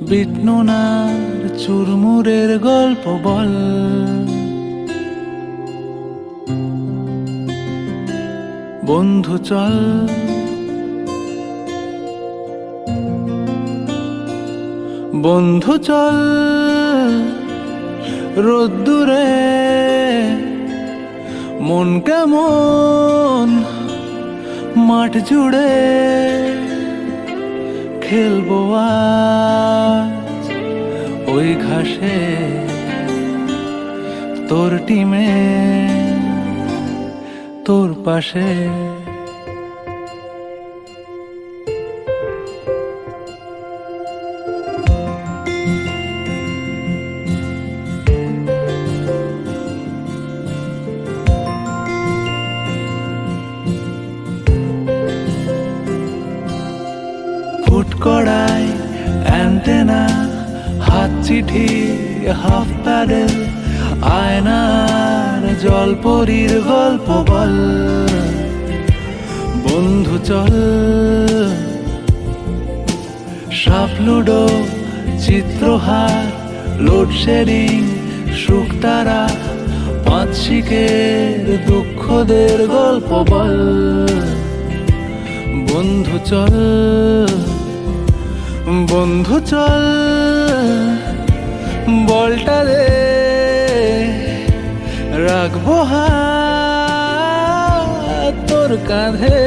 বিটনুনার চুরমুরের গল্প বল। বন্ধু, চল। বন্ধু, চল। রোদ্দুরে মন কেমন? মাঠ জুড়ে খেলব আজ তোর টিমে তোর পাশে। ফুট কড়াই অ্যান্টেনা হাত চিঠি হাফ প্যাডেল আয়নার জলপরীর গল্প বল। বন্ধু চল। সাপ লুডো চিত্রহার, লোডশেডিং শুকতারা পাঁচ শিখের দুঃখদের গল্প বল। বন্ধু চল। বন্ধু চল। তোর কাঁধে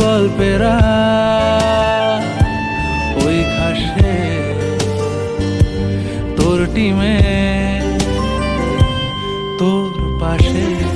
গল্পেরা ওই ঘাসে তোর টিমে তোর পাশে।